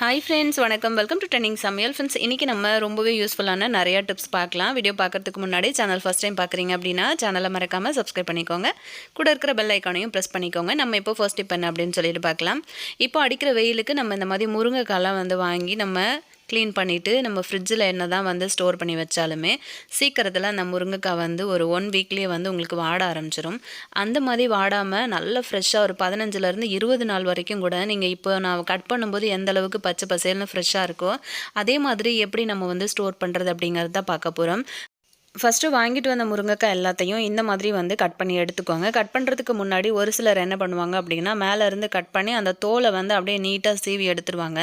Hi friends வணக்கம். Welcome to trending சமையல் friends இன்றைக்கி நம்ம ரொம்பவே யூஸ்ஃபுல்லான நிறையா டிப்ஸ் பார்க்கலாம். வீடியோ பார்க்குறதுக்கு முன்னாடி சேனல் ஃபஸ்ட் டைம் பார்க்குறீங்க அப்படின்னா சேனலை மறக்காமல் சப்ஸ்கிரைப் பண்ணிக்கோங்க. கூட இருக்கிற பெல் ஐக்கானையும் ப்ரெஸ் பண்ணிக்கோங்க. நம்ம இப்போ ஃபர்ஸ்ட் டிப் என்ன அப்படின்னு சொல்லிட்டு பார்க்கலாம். இப்போ அடிக்கிற வெயிலுக்கு நம்ம இந்த மாதிரி முருங்கைக்காலாம் வந்து வாங்கி நம்ம க்ளீன் பண்ணிவிட்டு நம்ம ஃப்ரிட்ஜில் என்ன தான் வந்து ஸ்டோர் பண்ணி வச்சாலுமே சீக்கிரத்தில் அந்த முருங்கைக்காய் வந்து ஒரு ஒன் வீக்லேயே வந்து உங்களுக்கு வாட ஆரம்பிச்சிடும் அந்த மாதிரி வாடாமல் நல்ல ஃப்ரெஷ்ஷாக ஒரு பதினஞ்சுலேருந்து இருபது நாள் வரைக்கும் கூட நீங்கள் இப்போ நான் கட் பண்ணும்போது எந்த அளவுக்கு பச்சை பசேல்னு ஃப்ரெஷ்ஷாக இருக்கோ அதே மாதிரி எப்படி நம்ம வந்து ஸ்டோர் பண்ணுறது அப்படிங்கிறது தான் பார்க்க போகிறோம் ஃபஸ்ட்டு வாங்கிட்டு வந்த முருங்கைக்காய் எல்லாத்தையும் இந்த மாதிரி வந்து கட் பண்ணி எடுத்துக்கோங்க. கட் பண்ணுறதுக்கு முன்னாடி ஒரு சிலர் என்ன பண்ணுவாங்க அப்படின்னா மேலேருந்து கட் பண்ணி அந்த தோலை வந்து அப்படியே நீட்டாக சீவி எடுத்துருவாங்க.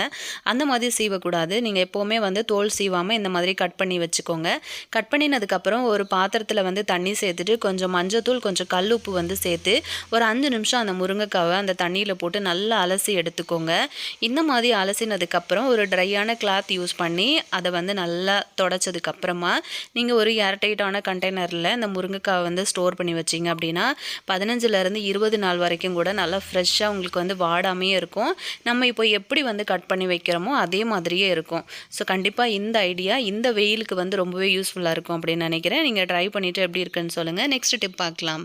அந்த மாதிரி சீவக்கூடாது. நீங்கள் எப்போவுமே வந்து தோல் சீவாமல் இந்த மாதிரி கட் பண்ணி வச்சுக்கோங்க. கட் பண்ணினதுக்கப்புறம் ஒரு பாத்திரத்தில் வந்து தண்ணி சேர்த்துட்டு கொஞ்சம் மஞ்சத்தூள் கொஞ்சம் கல் உப்பு வந்து சேர்த்து ஒரு அஞ்சு நிமிஷம் அந்த முருங்கைக்காவை அந்த தண்ணியில் போட்டு நல்லா அலசி எடுத்துக்கோங்க. இந்த மாதிரி அலசினதுக்கப்புறம் ஒரு ட்ரையான கிளாத் யூஸ் பண்ணி அதை வந்து நல்லா தொடச்சதுக்கப்புறமா நீங்கள் ஒரு ஏர்டைட்டான கண்டெய்னரில் இந்த முருங்கைக்காய் வந்து ஸ்டோர் பண்ணி வச்சிங்க அப்படின்னா பதினஞ்சுலேருந்து இருபது நாள் வரைக்கும் கூட நல்லா ஃப்ரெஷ்ஷாக உங்களுக்கு வந்து வாடாமையே இருக்கும். நம்ம இப்போ எப்படி வந்து கட் பண்ணி வைக்கிறோமோ அதே மாதிரியே இருக்கும். ஸோ கண்டிப்பாக இந்த ஐடியா இந்த வெயிலுக்கு வந்து ரொம்பவே யூஸ்ஃபுல்லாக இருக்கும் அப்படின்னு நினைக்கிறேன். நீங்கள் ட்ரை பண்ணிவிட்டு எப்படி இருக்குன்னு சொல்லுங்கள் நெக்ஸ்ட் டிப் பார்க்கலாம்.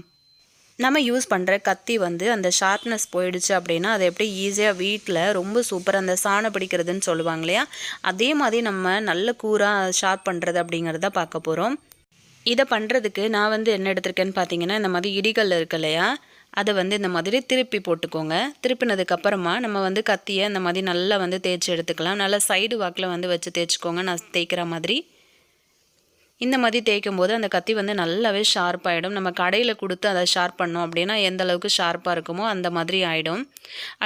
நம்ம யூஸ் பண்ணுற கத்தி வந்து அந்த ஷார்ப்னஸ் போயிடுச்சு அப்படின்னா அதை எப்படி ஈஸியாக வீட்டில் ரொம்ப சூப்பராக அந்த சாணம் பிடிக்கிறதுன்னு சொல்லுவாங்க இல்லையா? அதே மாதிரி நம்ம நல்ல கூராக ஷார்ப் பண்ணுறது அப்படிங்கிறத பார்க்க போகிறோம் இதை பண்ணுறதுக்கு நான் வந்து என்ன எடுத்திருக்கேன்னு பார்த்தீங்கன்னா இந்த மாதிரி இடிகள் இருக்கு இல்லையா? அதை வந்து இந்த மாதிரி திருப்பி போட்டுக்கோங்க. திருப்பினதுக்கப்புறமா நம்ம வந்து கத்தியை இந்த மாதிரி நல்லா வந்து தேய்ச்சி எடுத்துக்கலாம். நல்லா சைடு வாக்கில் வந்து வச்சு தேய்ச்சிக்கோங்க. நான் தேய்க்கிற மாதிரி. இந்த மாதிரி தேய்க்கும் போது அந்த கத்தி வந்து நல்லாவே ஷார்ப் ஆகிடும் நம்ம கடையில் கொடுத்து அதை ஷார்ப் பண்ணோம் அப்படின்னா எந்த அளவுக்கு ஷார்ப்பாக இருக்குமோ அந்த மாதிரி ஆகிடும்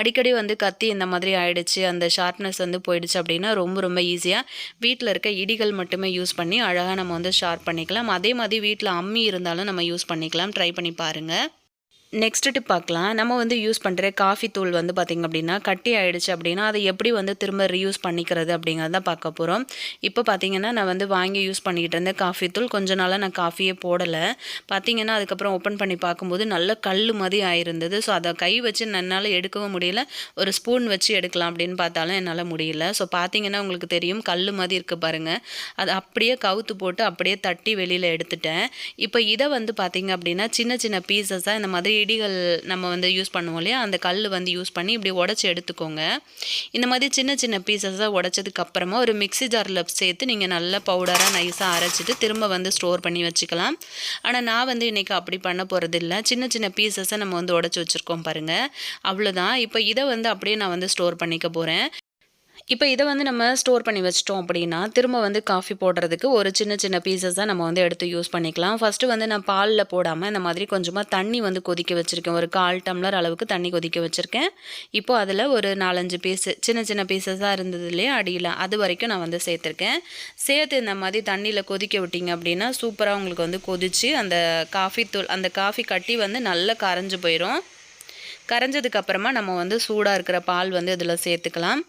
அடிக்கடி வந்து கத்தி இந்த மாதிரி ஆகிடுச்சு அந்த ஷார்ப்னஸ் வந்து போயிடுச்சு அப்படின்னா ரொம்ப ரொம்ப ஈஸியாக வீட்டில் இருக்க இடிகள் மட்டுமே யூஸ் பண்ணி அழகாக நம்ம வந்து ஷார்ப் பண்ணிக்கலாம். அதே மாதிரி வீட்டில் அம்மி இருந்தாலும் நம்ம யூஸ் பண்ணிக்கலாம். ட்ரை பண்ணி பாருங்கள் நெக்ஸ்ட் டிப் பார்க்கலாம். நம்ம வந்து யூஸ் பண்ணுற காஃபி தூள் வந்து பார்த்திங்க அப்படின்னா கட்டி ஆகிடுச்சு அப்படின்னா அதை எப்படி வந்து திரும்ப ரீயூஸ் பண்ணிக்கிறது அப்படிங்கிறத பார்க்க போகிறோம் இப்போ பார்த்திங்கன்னா நான் வந்து வாங்கி யூஸ் பண்ணிக்கிட்டு இருந்தேன் காஃபி தூள் கொஞ்ச நாளாக நான் காஃபியே போடலை. பார்த்திங்கன்னா அதுக்கப்புறம் ஓப்பன் பண்ணி பார்க்கும்போது நல்ல கல் மாதிரி ஆயிருந்தது. ஸோ அதை கை வச்சு என்னால் எடுக்கவும் முடியல. ஒரு ஸ்பூன் வச்சு எடுக்கலாம் அப்படின்னு பார்த்தாலும் என்னால் முடியல. ஸோ பார்த்தீங்கன்னா உங்களுக்கு தெரியும் கல் மாதிரி இருக்குது பாருங்கள் அதை அப்படியே கவுத்து போட்டு அப்படியே தட்டி வெளியில் எடுத்துட்டேன். இப்போ இதை வந்து பார்த்திங்க அப்படின்னா சின்ன சின்ன பீசஸாக இந்த மாதிரி இடிகள் நம்ம வந்து யூஸ் பண்ணுவோம் இல்லையா? அந்த கல் வந்து யூஸ் பண்ணி இப்படி உடச்சி எடுத்துக்கோங்க. இந்த மாதிரி சின்ன சின்ன பீசஸாக உடச்சதுக்கப்புறமா ஒரு மிக்ஸி ஜாரில் சேர்த்து நீங்கள் நல்லா பவுடராக நைஸாக அரைச்சிட்டு திரும்ப வந்து ஸ்டோர் பண்ணி வச்சுக்கலாம். ஆனால் நான் வந்து இன்றைக்கி அப்படி பண்ண போகிறது இல்லை சின்ன சின்ன பீசஸை நம்ம வந்து உடச்சி வச்சுருக்கோம் பாருங்கள் அவ்வளோதான் இப்போ இதை வந்து அப்படியே நான் வந்து ஸ்டோர் பண்ணிக்க போகிறேன் இப்போ இதை வந்து நம்ம ஸ்டோர் பண்ணி வச்சிட்டோம் அப்படின்னா திரும்ப வந்து காஃபி போடுறதுக்கு ஒரு சின்ன சின்ன பீசஸாக நம்ம வந்து எடுத்து யூஸ் பண்ணிக்கலாம். ஃபஸ்ட்டு வந்து நான் பாலில் போடாமல் இந்த மாதிரி கொஞ்சமாக தண்ணி வந்து கொதிக்க வச்சுருக்கேன். ஒரு கால் டம்ளர் அளவுக்கு தண்ணி கொதிக்க வச்சுருக்கேன். இப்போ அதில் ஒரு நாலஞ்சு பீஸு சின்ன சின்ன பீசஸாக இருந்தது இல்லையா அடியில் அது வரைக்கும் நான் வந்து சேர்த்துருக்கேன். சேர்த்து இந்த மாதிரி தண்ணியில் கொதிக்க விட்டிங்க அப்படின்னா சூப்பராக உங்களுக்கு வந்து கொதித்து அந்த காஃபி தூள் அந்த காஃபி கட்டி வந்து நல்லா கரைஞ்சி போயிடும் கரைஞ்சதுக்கப்புறமா நம்ம வந்து சூடாக இருக்கிற பால் வந்து இதில் சேர்த்துக்கலாம்.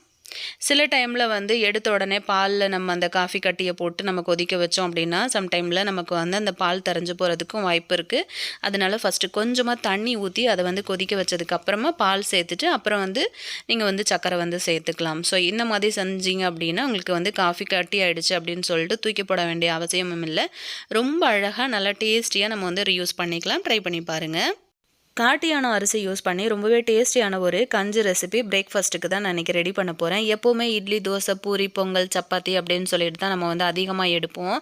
சில டைமில் வந்து எடுத்த உடனே பாலில் நம்ம அந்த காஃபி கட்டியை போட்டு நம்ம கொதிக்க வச்சோம் அப்படின்னா சம்டைமில் நமக்கு வந்து அந்த பால் தரைஞ்சு போகிறதுக்கும் வாய்ப்பு இருக்குது அதனால ஃபஸ்ட்டு கொஞ்சமாக தண்ணி ஊற்றி அதை வந்து கொதிக்க வச்சதுக்கப்புறமா பால் சேர்த்துட்டு அப்புறம் வந்து நீங்கள் வந்து சக்கரை வந்து சேர்த்துக்கலாம். ஸோ இந்த மாதிரி செஞ்சீங்க அப்படின்னா உங்களுக்கு வந்து காஃபி கட்டி ஆகிடுச்சு அப்படின்னு சொல்லிட்டு தூக்கி போட வேண்டிய அவசியமும் இல்லை. ரொம்ப அழகாக நல்லா டேஸ்டியாக நம்ம வந்து ரியூஸ் பண்ணிக்கலாம். ட்ரை பண்ணி பாருங்கள் காட்டியான அரிசி யூஸ் பண்ணி ரொம்பவே டேஸ்டியான ஒரு கஞ்சி ரெசிபி பிரேக்ஃபாஸ்ட்டுக்கு தான் நான் இன்றைக்கி ரெடி பண்ண போகிறேன் எப்போவுமே இட்லி தோசை பூரி பொங்கல் சப்பாத்தி அப்படின்னு சொல்லிட்டு தான் நம்ம வந்து அதிகமாக எடுப்போம்.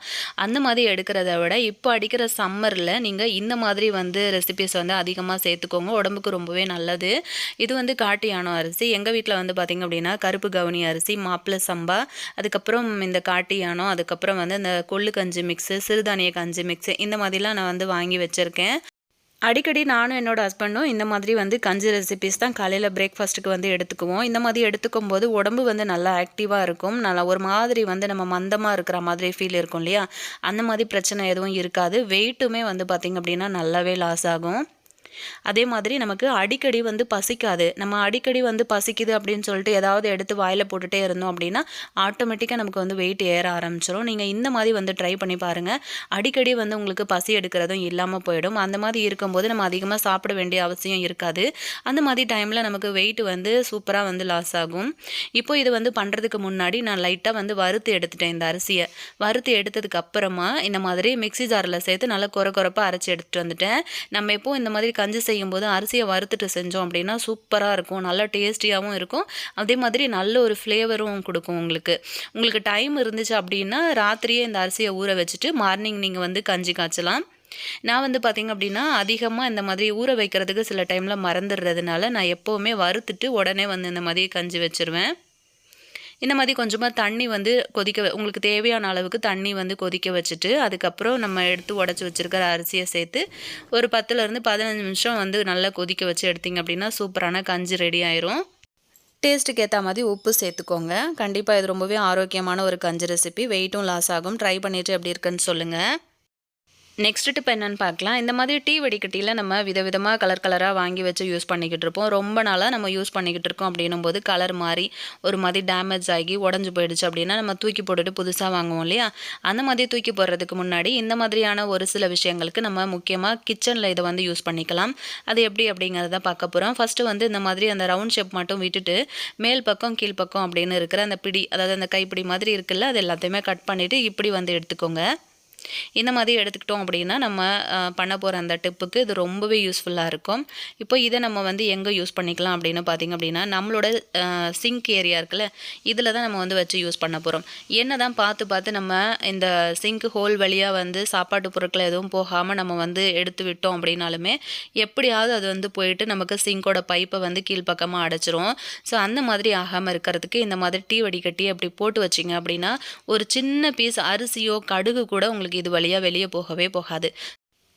அந்த மாதிரி எடுக்கிறத விட இப்போ அடிக்கிற சம்மரில் நீங்கள் இந்த மாதிரி வந்து ரெசிபிஸ் வந்து அதிகமாக சேர்த்துக்கோங்க. உடம்புக்கு ரொம்பவே நல்லது. இது வந்து காட்டியானோ அரிசி. எங்கள் வீட்டில் வந்து பார்த்திங்க அப்படின்னா கருப்பு கவுனி அரிசி மாப்பிள்ளை சம்பா அதுக்கப்புறம் இந்த காட்டியானோ அதுக்கப்புறம் வந்து இந்த கொள்ளு கஞ்சி மிக்ஸு சிறுதானிய கஞ்சி மிக்ஸு இந்த மாதிரிலாம் நான் வந்து வாங்கி வச்சுருக்கேன். அடிக்கடி நானும் என்னோடய ஹஸ்பண்டும் இந்த மாதிரி வந்து கஞ்சி ரெசிபிஸ் தான் காலையில் பிரேக்ஃபாஸ்ட்டுக்கு வந்து எடுத்துக்குவோம். இந்த மாதிரி எடுத்துக்கும் போது உடம்பு வந்து நல்லா ஆக்டிவாக இருக்கும். நல்லா ஒரு மாதிரி வந்து நம்ம மந்தமாக இருக்கிற மாதிரி ஃபீல் இருக்கும் இல்லையா? அந்த மாதிரி பிரச்சனை எதுவும் இருக்காது. வெயிட்டுமே வந்து பார்த்திங்க அப்படின்னா நல்லாவே லாஸ் ஆகும். அதே மாதிரி நமக்கு அடிக்கடி வந்து பசிக்காது. நம்ம அடிக்கடி வந்து பசிக்குது அப்படின்னு சொல்லிட்டு ஏதாவது எடுத்து வாயில் போட்டுகிட்டே இருந்தோம் அப்படின்னா ஆட்டோமேட்டிக்காக நமக்கு வந்து வெயிட் ஏற ஆரம்பிச்சிடும் நீங்கள் இந்த மாதிரி வந்து ட்ரை பண்ணி பாருங்கள் அடிக்கடி வந்து உங்களுக்கு பசி எடுக்கிறதும் இல்லாமல் போயிடும். அந்த மாதிரி இருக்கும்போது நம்ம அதிகமாக சாப்பிட வேண்டிய அவசியம் இருக்காது. அந்த மாதிரி டைமில் நமக்கு வெயிட் வந்து சூப்பராக வந்து லாஸ் ஆகும். இப்போ இது வந்து பண்ணுறதுக்கு முன்னாடி நான் லைட்டாக வந்து வறுத்து எடுத்துட்டேன் இந்த அரிசியை. வறுத்து எடுத்ததுக்கு அப்புறமா இந்த மாதிரி மிக்சி ஜாரில் சேர்த்து நல்லா குறை குறைப்பாக அரைச்சி எடுத்துகிட்டு வந்துட்டேன். நம்ம எப்போ இந்த மாதிரி கஞ்சி செய்யும்போது அரிசியை வறுத்துட்டு செஞ்சோம் அப்படின்னா சூப்பராக இருக்கும். நல்லா டேஸ்டியாகவும் இருக்கும். அதே மாதிரி நல்ல ஒரு ஃப்ளேவரும் கொடுக்கும் உங்களுக்கு. உங்களுக்கு டைம் இருந்துச்சு அப்படின்னா ராத்திரியே இந்த அரிசியை ஊற வச்சுட்டு மார்னிங் நீங்கள் வந்து கஞ்சி காய்ச்சலாம். நான் வந்து பார்த்திங்க அப்படின்னா அதிகமாக இந்த மாதிரி ஊற வைக்கிறதுக்கு சில டைமில் மறந்துடுறதுனால நான் எப்போவுமே வறுத்துட்டு உடனே வந்து இந்த மாதிரி கஞ்சி வச்சுருவேன். இந்த மாதிரி கொஞ்சமாக தண்ணி வந்து கொதிக்க உங்களுக்கு தேவையான அளவுக்கு தண்ணி வந்து கொதிக்க வச்சுட்டு அதுக்கப்புறம் நம்ம எடுத்து உடச்சி வச்சுருக்கிற அரிசியை சேர்த்து ஒரு பத்துலேருந்து பதினஞ்சு நிமிஷம் வந்து நல்லா கொதிக்க வச்சு எடுத்திங்க அப்படின்னா சூப்பரான கஞ்சி ரெடி ஆயிரும். டேஸ்ட்டுக்கு ஏற்ற மாதிரி உப்பு சேர்த்துக்கோங்க. கண்டிப்பாக இது ரொம்பவே ஆரோக்கியமான ஒரு கஞ்சி ரெசிபி வெயிட்டும் லாஸ் ஆகும். ட்ரை பண்ணிவிட்டு எப்படி இருக்குன்னு சொல்லுங்கள் நெக்ஸ்ட் டிப் என்னென்னு பார்க்கலாம். இந்த மாதிரி டீ வடிகட்டியில் நம்ம விதவிதமாக கலர் கலராக வாங்கி வச்சு யூஸ் பண்ணிக்கிட்டு இருப்போம். ரொம்ப நாளாக நம்ம யூஸ் பண்ணிக்கிட்டு இருக்கோம் அப்படின்னும் போது கலர் மாறி ஒரு மாதிரி டேமேஜ் ஆகி உடஞ்சி போயிடுச்சு அப்படின்னா நம்ம தூக்கி போட்டுட்டு புதுசாக வாங்குவோம் இல்லையா? அந்த மாதிரி தூக்கி போடுறதுக்கு முன்னாடி இந்த மாதிரியான ஒரு சில விஷயங்களுக்கு நம்ம முக்கியமாக கிச்சனில் இதை வந்து யூஸ் பண்ணிக்கலாம். அது எப்படி அப்படிங்கிறத பார்க்க போகிறோம் ஃபஸ்ட்டு வந்து இந்த மாதிரி அந்த ரவுண்ட் ஷேப் மட்டும் விட்டுட்டு மேல் பக்கம் கீழ் பக்கம் அப்படின்னு இருக்கிற அந்த பிடி அதாவது அந்த கைப்பிடி மாதிரி இருக்குல்ல அது எல்லாத்தையுமே கட் பண்ணிவிட்டு இப்படி வந்து எடுத்துக்கோங்க. இந்த மாதிரி எடுத்துக்கிட்டோம் அப்படின்னா நம்ம பண்ண போகிற அந்த டிப்புக்கு இது ரொம்பவே யூஸ்ஃபுல்லாக இருக்கும். இப்போ இதை நம்ம வந்து எங்கே யூஸ் பண்ணிக்கலாம் அப்படின்னு பார்த்திங்க அப்படின்னா நம்மளோட சிங்க் ஏரியா இருக்குல்ல இதில் தான் நம்ம வந்து வச்சு யூஸ் பண்ண போகிறோம் என்ன தான் பார்த்து பார்த்து நம்ம இந்த சிங்க் ஹோல் வழியாக வந்து சாப்பாட்டு பொருட்கள் எதுவும் போகாமல் நம்ம வந்து எடுத்து விட்டோம் அப்படின்னாலுமே எப்படியாவது அது வந்து போயிட்டு நமக்கு சிங்கோட பைப்பை வந்து கீழ்ப்பக்கமாக அடைச்சிரும். ஸோ அந்த மாதிரி ஆகாமல் இருக்கிறதுக்கு இந்த மாதிரி டீ வடிகட்டி அப்படி போட்டு வச்சிங்க அப்படின்னா ஒரு சின்ன பீஸ் அரிசியோ கடுகு கூட உங்களுக்கு உங்களுக்கு இது வழியாக வெளியே போகவே போகாது.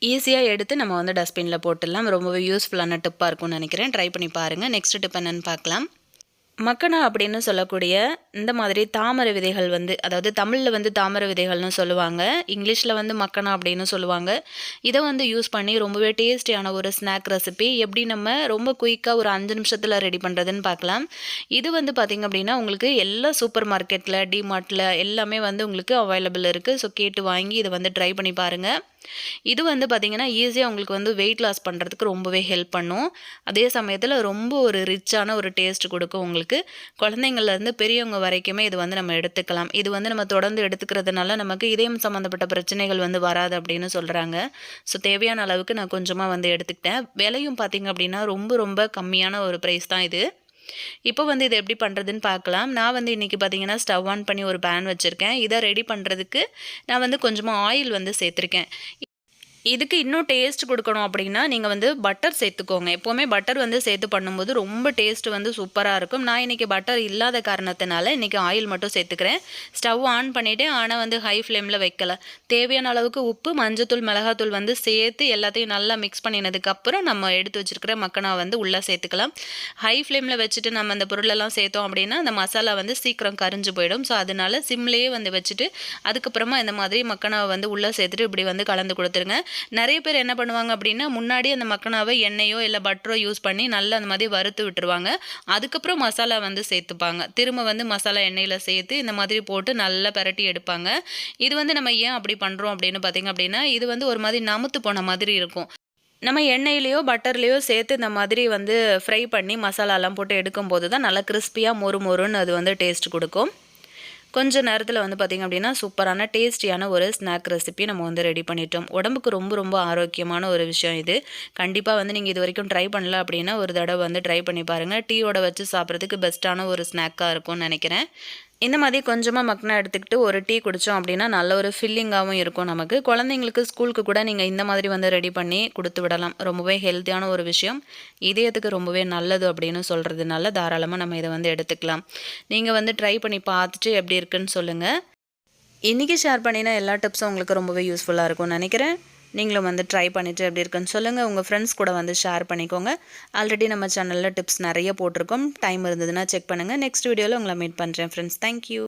ஈஸியாக எடுத்து நம்ம வந்து டஸ்ட்பினில் போட்டுடலாம். ரொம்பவே யூஸ்ஃபுல்லான டிப்பாக இருக்கும்னு நினைக்கிறேன். ட்ரை பண்ணி பாருங்கள் நெக்ஸ்ட் டிப் என்னென்னு பார்க்கலாம். மக்கனா அப்படின்னு சொல்லக்கூடிய இந்த மாதிரி தாமரை விதைகள் வந்து அதாவது தமிழில் வந்து தாமரை விதைகள்னு சொல்லுவாங்க இங்கிலீஷில் வந்து மக்கனா அப்படின்னு சொல்லுவாங்க. இதை வந்து யூஸ் பண்ணி ரொம்பவே டேஸ்டியான ஒரு ஸ்நாக் ரெசிபி எப்படி நம்ம ரொம்ப குயிக்காக ஒரு அஞ்சு நிமிஷத்தில் ரெடி பண்ணுறதுன்னு பார்க்கலாம். இது வந்து பார்த்திங்க அப்படின்னா உங்களுக்கு எல்லா சூப்பர் மார்க்கெட்டில் டிமார்ட்டில் எல்லாமே வந்து உங்களுக்கு அவைலபிள் இருக்குது ஸோ கேட்டு வாங்கி இதை வந்து ட்ரை பண்ணி பாருங்கள் இது வந்து பார்த்திங்கன்னா ஈஸியாக உங்களுக்கு வந்து வெயிட் லாஸ் பண்ணுறதுக்கு ரொம்பவே ஹெல்ப் பண்ணும். அதே சமயத்தில் ரொம்ப ஒரு ரிச்சான ஒரு டேஸ்ட் கொடுக்கும் உங்களுக்கு. குழந்தைங்கள்லேருந்து பெரியவங்க வரைக்குமே இது வந்து நம்ம எடுத்துக்கலாம். இது வந்து நம்ம தொடர்ந்து எடுத்துக்கிறதுனால நமக்கு இதயம் சம்மந்தப்பட்ட பிரச்சனைகள் வந்து வராது அப்படின்னு சொல்கிறாங்க ஸோ தேவையான அளவுக்கு நான் கொஞ்சமாக வந்து எடுத்துக்கிட்டேன். விலையும் பார்த்திங்க அப்படின்னா ரொம்ப ரொம்ப கம்மியான ஒரு ப்ரைஸ் தான் இது. இப்போ வந்து இதை எப்படி பண்ணுறதுன்னு பார்க்கலாம். நான் வந்து இன்றைக்கி பார்த்தீங்கன்னா ஸ்டவ் ஆன் பண்ணி ஒரு பேன் வச்சுருக்கேன். இதை ரெடி பண்ணுறதுக்கு நான் வந்து கொஞ்சமாக ஆயில் வந்து சேர்த்துருக்கேன். இதுக்கு இன்னும் டேஸ்ட் கொடுக்கணும் அப்படின்னா நீங்கள் வந்து பட்டர் சேர்த்துக்கோங்க. எப்போவுமே பட்டர் வந்து சேர்த்து பண்ணும்போது ரொம்ப டேஸ்ட் வந்து சூப்பராக இருக்கும். நான் இன்றைக்கி பட்டர் இல்லாத காரணத்தினால இன்றைக்கி ஆயில் மட்டும் சேர்த்துக்கிறேன். ஸ்டவ் ஆன் பண்ணிவிட்டு ஆனால் வந்து ஹை ஃப்ளேமில் வைக்கலை. தேவையான அளவுக்கு உப்பு மஞ்சத்தூள் மிளகாத்தூள் வந்து சேர்த்து எல்லாத்தையும் நல்லா மிக்ஸ் பண்ணினதுக்கப்புறம் நம்ம எடுத்து வச்சுருக்கிற மக்கனா வந்து உள்ளே சேர்த்துக்கலாம். ஹை ஃப்ளேமில் வச்சுட்டு நம்ம அந்த பொருளெல்லாம் சேர்த்தோம் அப்படின்னா அந்த மசாலா வந்து சீக்கிரம் கரிஞ்சு போயிடும். ஸோ அதனால சிம்லேயே வந்து வச்சுட்டு அதுக்கப்புறமா இந்த மாதிரி மக்கனாவை வந்து உள்ளே சேர்த்துட்டு இப்படி வந்து கலந்து கொடுத்துருங்க. நிறைய பேர் என்ன பண்ணுவாங்க அப்படின்னா முன்னாடி அந்த மக்கனாவை எண்ணெயோ இல்லை பட்டரோ யூஸ் பண்ணி நல்லா அந்த மாதிரி வறுத்து விட்டுருவாங்க. அதுக்கப்புறம் மசாலா வந்து சேர்த்துப்பாங்க. திரும்ப வந்து மசாலா எண்ணெயில் சேர்த்து இந்த மாதிரி போட்டு நல்லா பரட்டி எடுப்பாங்க. இது வந்து நம்ம ஏன் அப்படி பண்ணுறோம் அப்படின்னு பார்த்திங்க அப்படின்னா இது வந்து ஒரு மாதிரி நமுத்து போன மாதிரி இருக்கும். நம்ம எண்ணெயிலையோ பட்டர்லேயோ சேர்த்து இந்த மாதிரி வந்து ஃப்ரை பண்ணி மசாலாலாம் போட்டு எடுக்கும்போது தான் நல்லா கிறிஸ்பியாக மொறு மொறுன்னு அது வந்து டேஸ்ட் கொடுக்கும். கொஞ்சம் நேரத்தில் வந்து பார்த்திங்க அப்படின்னா சூப்பரான டேஸ்டியான ஒரு ஸ்நாக் ரெசிபி நம்ம வந்து ரெடி பண்ணிட்டோம். உடம்புக்கு ரொம்ப ரொம்ப ஆரோக்கியமான ஒரு விஷயம் இது. கண்டிப்பாக வந்து நீங்கள் இது வரைக்கும் ட்ரை பண்ணல அப்படின்னா ஒரு தடவை வந்து ட்ரை பண்ணி பாருங்கள் டீயோட வச்சு சாப்பிட்றதுக்கு பெஸ்ட்டான ஒரு ஸ்நாக்காக இருக்கும்னு நினைக்கிறேன். இந்த மாதிரி கொஞ்சமாக மக்னா எடுத்துக்கிட்டு ஒரு டீ குடித்தோம் அப்படின்னா நல்ல ஒரு ஃபில்லிங்காகவும் இருக்கும் நமக்கு. குழந்தைங்களுக்கு ஸ்கூலுக்கு கூட நீங்கள் இந்த மாதிரி வந்து ரெடி பண்ணி கொடுத்து விடலாம். ரொம்பவே ஹெல்த்தியான ஒரு விஷயம். இதயத்துக்கு ரொம்பவே நல்லது அப்படின்னு சொல்கிறதுனால தாராளமாக நம்ம இதை வந்து எடுத்துக்கலாம். நீங்கள் வந்து ட்ரை பண்ணி பார்த்துட்டு எப்படி இருக்குன்னு சொல்லுங்கள் இன்றைக்கி ஷேர் பண்ணினா எல்லா டிப்ஸும் உங்களுக்கு ரொம்பவே யூஸ்ஃபுல்லாக இருக்கும்னு நினைக்கிறேன். நீங்களும் வந்து ட்ரை பண்ணிவிட்டு எப்படி இருக்குன்னு சொல்லுங்கள் உங்கள் ஃப்ரெண்ட்ஸ் கூட வந்து ஷேர் பண்ணிக்கோங்க. ஆல்ரெடி நம்ம சேனலில் டிப்ஸ் நிறைய போட்டிருக்கோம். டைம் இருந்ததுன்னா செக் பண்ணுங்கள் நெக்ஸ்ட் வீடியோவில் உங்களை மீட் பண்ணுறேன் ஃப்ரெண்ட்ஸ் தேங்க்யூ